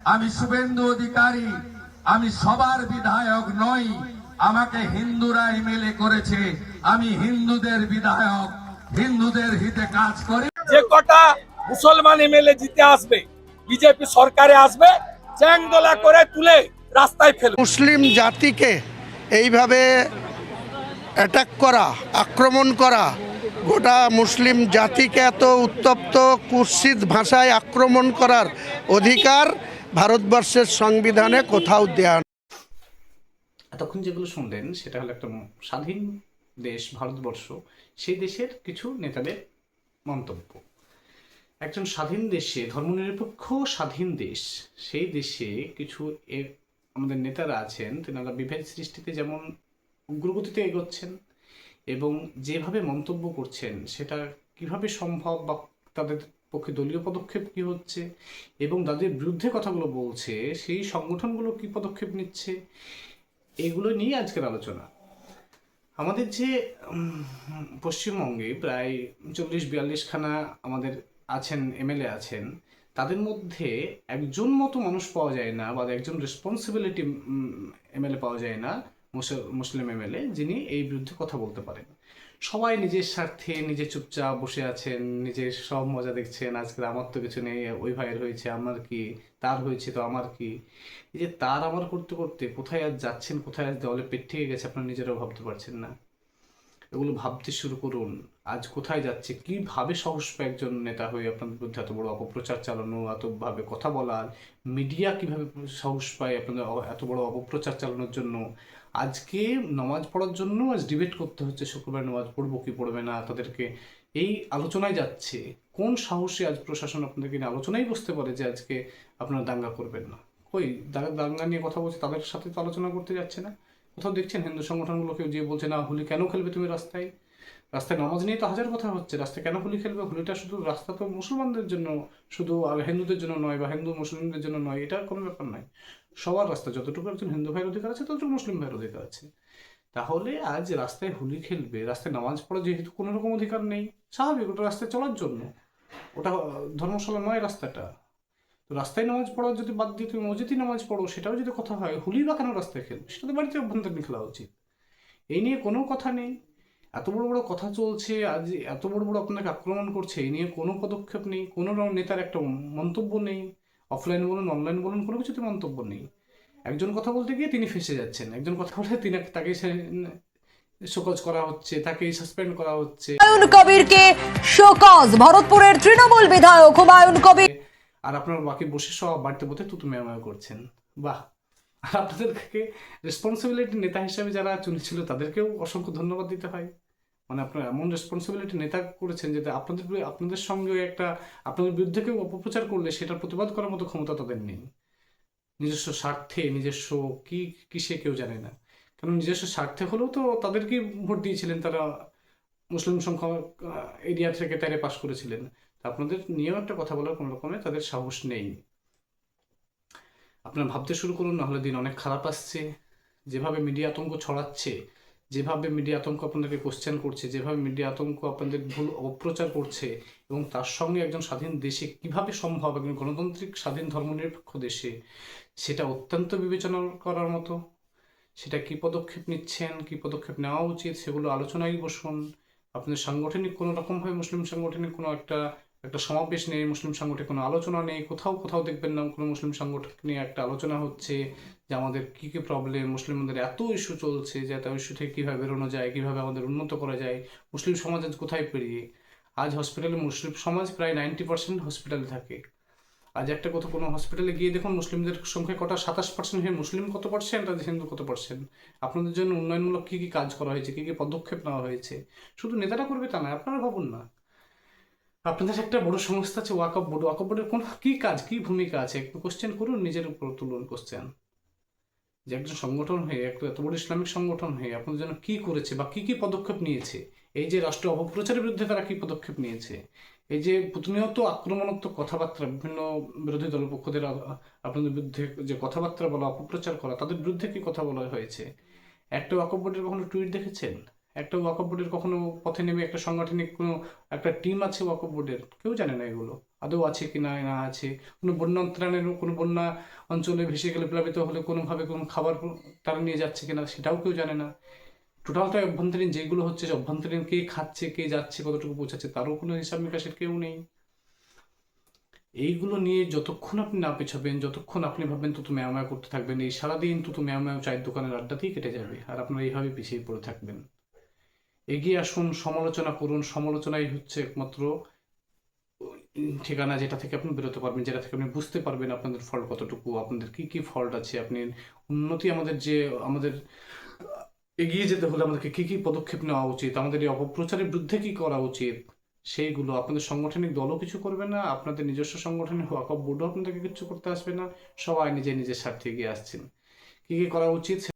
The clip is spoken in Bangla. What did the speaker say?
আমি শুভেন্দু অধিকারী আমি সবার বিধায়ক নই আমাকে হিন্দুরা এমএলএ করেছে আমি হিন্দুদের বিধায়ক হিন্দুদের হিতে কাজ করি। যে কটা মুসলমান এমএলএ জিতে আসবে বিজেপি সরকারে আসবে চ্যাংদোলা করে তুলে রাস্তায় ফেলবে। মুসলিম জাতিকে এইভাবে অ্যাটাক করা আক্রমণ করা গোটা মুসলিম জাতিকে এত উত্তপ্ত কুৎসিত ভাষায় আক্রমণ করার অধিকার ভারতবর্ষের সংবিধানে কোথাও দেয়া এতক্ষণ যেগুলো শুনলেন, সেটা হলো একটা স্বাধীন দেশ, ভারতবর্ষ, সেই দেশের কিছু নেতাদের মন্তব্য। একজন স্বাধীন দেশে, ধর্মনিরপেক্ষ স্বাধীন দেশ, সেই দেশে কিছু আমাদের নেতারা আছেন, তেনারা বিভেদ সৃষ্টিতে যেমন উগ্রগতিতে এগোচ্ছেন এবং যেভাবে মন্তব্য করছেন, সেটা কীভাবে সম্ভব বা তাদের পক্ষে দলীয় পদক্ষেপ কি হচ্ছে? এবং তাদের বিরুদ্ধে কথাগুলো বলছে, সেই সংগঠনগুলো কি পদক্ষেপ নিচ্ছে? এগুলো নিয়ে আজকের আলোচনা। আমাদের যে পশ্চিমবঙ্গে প্রায় চল্লিশ বিয়াল্লিশ খানা আমাদের আছেন, এমএলএ আছেন, তাদের মধ্যে একজন মতো মানুষ পাওয়া যায় না বা একজন রেসপন্সিবিলিটি এমএলএ পাওয়া যায় না। মুসলিম এমএলএ যিনি এই বিরুদ্ধে কথা বলতে পারেন। সবাই নিজের স্বার্থে নিজে চুপচাপ বসে আছেন, নিজের সব মজা দেখছেন, আজকে আমার তো কিছু নেই, ওই ভাইয়ের হয়েছে, আমার কি, তার হয়েছে তো আমার কি? এই যে তার আমার করতে করতে কোথায় আর যাচ্ছেন, কোথায় আর দেওয়ালে পেট থেকে গেছে আপনার নিজেরাও ভাবতে পারছেন না। এগুলো ভাবতে শুরু করুন। আজ কোথায় যাচ্ছে? কীভাবে সাহস পায় একজন নেতা হয়ে আপনাদের বিরুদ্ধে এত বড় অপপ্রচার চালানো এতভাবে কথা বলার মিডিয়া কীভাবে সাহস পায় আপনাদের এত বড় অপপ্রচার চালানোর জন্য? আজকে নামাজ পড়ার জন্য আজ ডিবেট করতে হচ্ছে, শুক্রবার নামাজ পড়ব কি পড়বে না, তাদেরকে এই আলোচনায় যাচ্ছে। কোন সাহসে আজ প্রশাসন আপনাদেরকে নিয়ে আলোচনায় বসতে পারে যে আজকে আপনারা দাঙ্গা করবেন না? কই, দাঙ্গা নিয়ে কথা বলছে, তাদের সাথে তো আলোচনা করতে যাচ্ছে না। কোথাও দেখছেন হিন্দু সংগঠনগুলোকে যে বলছে, না, হোলি কেন খেলবে তুমি রাস্তায়? রাস্তায় নামাজ নিয়ে তো হাজার কথা হচ্ছে। রাস্তায় কেন হোলি খেলবে? হোলিটা শুধু রাস্তা তো মুসলমানদের জন্য, শুধু হিন্দুদের জন্য নয় বা হিন্দু মুসলিমদের জন্য নয়, এটা কোনো ব্যাপার নয়। সবার রাস্তা, যতটুকু একজন হিন্দু ভাইয়ের অধিকার আছে, ততটুকু মুসলিম ভাইয়ের অধিকার আছে। তাহলে আজ রাস্তায় হোলি খেলবে, রাস্তায় নামাজ পড়া যেহেতু কোনো রকম অধিকার নেই, স্বাভাবিক, ওটা রাস্তায় চলার জন্য। ওটা ধর্মশালা নয় রাস্তাটা। রাস্তায় নামাজ পড়া যদি বাদ দিয়ে তুমি মসজিদে নামাজ পড়ো, সেটাও যদি কথা হয় হুলি বা কেন রাস্তায় খেলবে? সেটা তো বাড়িতে অভ্যন্তরীণ খেলা উচিত। এই নিয়ে কোনো কথা নেই। এত বড় বড় কথা চলছে, আজ এত বড় বড় আপনাকে আক্রমণ করছে, এই নিয়ে কোনো পদক্ষেপ নেই, কোনো নেতার একটা মন্তব্য নেই। অফলাইন বলুন, অনলাইন বলুন, কোনো কিছুতে মন্তব্য নেই। একজন কথা বলতে গিয়ে তিনি ফেসে যাচ্ছেন। একজন কথা বলে তিনি তাকে শোকজ করা হচ্ছে, তাকে সাসপেন্ড করা হচ্ছে। হুমায়ুন কবিরকে শোকজ, ভরতপুরের তৃণমূল বিধায়ক হুমায়ুন কবির। আর আপনারা বাকি বসে সব বাড়িতে বসে তুতু মেয়াময় করছেন। বাহ! আর আপনাদেরকে রেসপন্সিবিলিটি নেতা হিসেবে যারা চলেছিল তাদেরকেও অসংখ্য ধন্যবাদ দিতে হয়। মানে আপনারা এমন রেসপন্সিবিলিটি নেতা করেছেন যে আপনাদের আপনাদের সঙ্গে একটা, আপনাদের বিরুদ্ধে কেউ অপপ্রচার করলে সেটার প্রতিবাদ করার মতো ক্ষমতা তাদের নেই। নিজস্ব স্বার্থে, নিজস্ব কি, কিসে কেউ জানে না। কারণ নিজস্ব স্বার্থে হলেও তো তাদেরকেই ভোট দিয়েছিলেন, তারা মুসলিম সংখ্যক এরিয়া থেকে তারে পাশ করেছিলেন। আপনাদের নিয়েও একটা কথা বলার কোনো রকমে তাদের সাহস নেই। আপনারা ভাবতে শুরু করুন, নাহলে দিন অনেক খারাপ আসছে। যেভাবে মিডিয়া আতঙ্ক ছড়াচ্ছে, যেভাবে মিডিয়া আতঙ্ক আপনাদেরকে কোশ্চেন করছে, যেভাবে মিডিয়া আতঙ্ক আপনাদের ভুল অপপ্রচার করছে, এবং তার সঙ্গে একজন স্বাধীন দেশে কীভাবে সম্ভব, একজন গণতান্ত্রিক স্বাধীন ধর্মনিরপেক্ষ দেশে, সেটা অত্যন্ত বিবেচনা করার মতো। সেটা কি পদক্ষেপ নিচ্ছেন, কি পদক্ষেপ নেওয়া উচিত, সেগুলো আলোচনায় বসুন। আপনাদের সাংগঠনিক কোনো রকমভাবে মুসলিম সাংগঠনিক কোনো একটা একটা সমাবেশ নেই মুসলিম সাংগঠনিক কোনো আলোচনা নেই। কোথাও কোথাও দেখবেন না, কোনো মুসলিম সাংগঠনিক নিয়ে একটা আলোচনা হচ্ছে যে আমাদের কী কী প্রবলেম মুসলিমদের এত ইস্যু চলছে যে এত ইস্যু থেকে কীভাবে বেরোনো যায়, কীভাবে আমাদের উন্নত করা যায়, মুসলিম সমাজ আজ কোথায় পেরিয়ে? আজ হসপিটালে মুসলিম সমাজ প্রায় নাইনটি পার্সেন্ট হসপিটালে থাকে। আজ একটা কথা, কোনো হসপিটালে গিয়ে দেখুন মুসলিমদের সংখ্যা কটা? সাতাশ পার্সেন্ট হয়ে মুসলিম কত পার্সেন্ট আর হিন্দু কত পার্সেন্ট আপনাদের জন্য উন্নয়নমূলক কী কী কাজ করা হয়েছে, কী কী পদক্ষেপ নেওয়া হয়েছে? শুধু নেতারা করবে তা নয়, আপনারা ভাবুন না। আপনাদের একটা বড় সংস্থা আছে ওয়াকআপ বোর্ড ওয়াকআপ বোর্ডের কোন কী কাজ, কী ভূমিকা আছে? একটু কোশ্চেন করুন, নিজের উপর তুলুন কোশ্চেন যে একজন সংগঠন হয়ে, একটা এত বড় ইসলামিক সংগঠন হয়ে আপনাদের জন্য কী করেছে বা কী কী পদক্ষেপ নিয়েছে? এই যে রাষ্ট্র অপপ্রচারের বিরুদ্ধে তারা কী পদক্ষেপ নিয়েছে? এই যে প্রতিনিয়ত আক্রমণাত্মক কথাবার্তা, বিভিন্ন বিরোধী দলপক্ষদের আপনাদের বিরুদ্ধে যে কথাবার্তা বলা, অপপ্রচার করা, তাদের বিরুদ্ধে কি কথা বলা হয়েছে? একটা ওয়াকফ বোর্ডের কখনো টুইট দেখেছেন? একটা ওয়াকফ বোর্ডের কখনো পথে নেমে একটা সাংগঠনিক কোনো একটা টিম আছে ওয়াকফ বোর্ডের কেউ জানে না এগুলো। আদৌ আছে কি না না আছে? কোনো বন্যা অন্তরাণের কোনো বন্যা অঞ্চলে ভেসে গেলে প্লাবিত হলে কোনোভাবে কোনো খাবার তারা নিয়ে যাচ্ছে কিনা সেটাও কেউ জানে না। টোটালটা অভ্যন্তরীণ যেগুলো হচ্ছে, যে অভ্যন্তরীণ কে খাচ্ছে, কে যাচ্ছে, কতটুকু পৌঁছাচ্ছে, তারও কোনো হিসাব নিকাশের কেউ নেই। এইগুলো নিয়ে যতক্ষণ আপনি না পেছাবেন, যতক্ষণ আপনি ভাববেন তুতু ম্যামা করতে থাকবেন। এই সারাদিন তুতু ম্যামা চায়ের দোকানের আড্ডাতেই কেটে যাবে। আর আপনারা এইভাবে পিছিয়ে পড়ে থাকবেন। এগিয়ে আসুন, সমালোচনা করুন। সমালোচনাই হচ্ছে একমাত্র ঠিকানা যেটা থেকে আপনি বেরোতে পারবেন, যেটা থেকে আপনি বুঝতে পারবেন আপনাদের ফল্ট কতটুকু, আপনাদের কি কি ফল্ট আছে, আপনি উন্নতি আমাদের যে, আমাদের এগিয়ে যেতে হলে আমাদেরকে কি কি পদক্ষেপ নেওয়া উচিত, আমাদের এই অপপ্রচারের বিরুদ্ধে কি করা উচিত, সেইগুলো আপনাদের সাংগঠনিক দলও কিছু করবে না, আপনাদের নিজস্ব সংগঠনের ওয়াকফ বোর্ডও আপনাদেরকে কিছু করতে আসবে না, সবাই নিজে নিজের স্বার্থে এগিয়ে আসছেন। কি কি করা উচিত